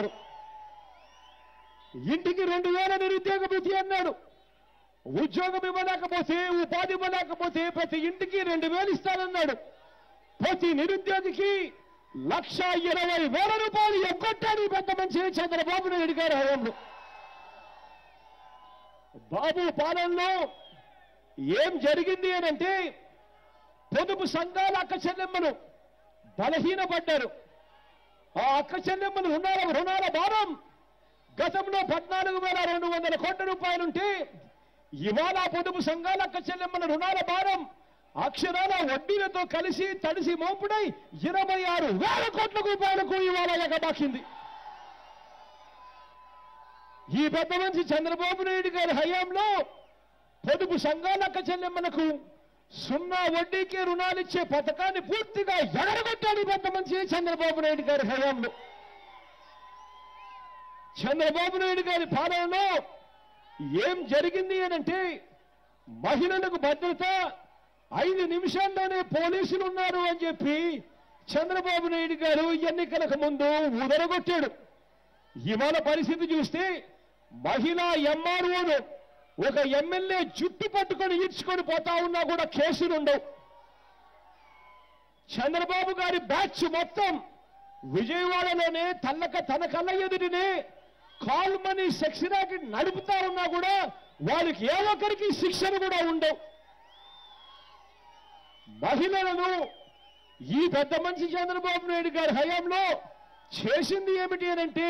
అన్నాడు ఇంటికి రెండు వేల నిరుద్యోగ భృతి అన్నాడు. ఉద్యోగం ఇవ్వలేకపోతే ఉపాధి ఇవ్వలేకపోతే ప్రతి ఇంటికి రెండు వేలు ఇస్తానన్నాడు. ప్రతి నిరుద్యోగికి లక్ష ఇరవై వేల రూపాయలు ఎగ్గొట్టాడు ఈ పెద్ద మంచి చంద్రబాబు నాయుడు గారి హయాంలో. బాబు పాలనలో ఏం జరిగింది అని అంటే పొదుపు సంఘాల అక్క చెల్లెమ్మలు బలహీనపడ్డారు. ఆ అక్క రుణాల రుణాల భారం. గతంలో పద్నాలుగు వేల రెండు వందల కోట్ల రూపాయలుంటే ఇవాళ పొదుపు సంఘాల అక్క రుణాల భారం. అక్షరాల వడ్డీలతో కలిసి తడిసి మోపుడై ఇరవై ఆరు వేల కోట్ల రూపాయలకు ఇవాళ ఎగబాకింది ఈ పెద్ద మనిషి చంద్రబాబు నాయుడు గారి హయాంలో పొదుపు సంఘాల అక్క చెల్లెమ్మలకు సున్నా వడ్డీకే రుణాలు ఇచ్చే పథకాన్ని పూర్తిగా ఎగరగొట్టాడు పెద్ద మంచి చంద్రబాబు నాయుడు గారి హయాంలో. చంద్రబాబు నాయుడు గారి పాలనలో ఏం జరిగింది అనంటే మహిళలకు భద్రత ఐదు నిమిషాల్లోనే పోలీసులు ఉన్నారు అని చెప్పి చంద్రబాబు నాయుడు గారు ఎన్నికలకు ముందు ఉదరగొట్టాడు ఇవాళ పరిస్థితి చూస్తే మహిళా ఎంఆర్ఓను ఒక ఎమ్మెల్యే జుట్టు పట్టుకొని ఈడ్చుకొని పోతా ఉన్నా కూడా కేసులు ఉండవు. చంద్రబాబు గారి బ్యాచ్ మొత్తం విజయవాడలోనే తల్లక తన కళ్ళ ఎదుటినే కాల్మని మనీ నడుపుతా ఉన్నా కూడా వాళ్ళకి ఏ ఒక్కరికి శిక్షణ కూడా ఉండవు. మహిళలను ఈ పెద్ద మనిషి చంద్రబాబు నాయుడు గారి హయాంలో చేసింది ఏమిటి అంటే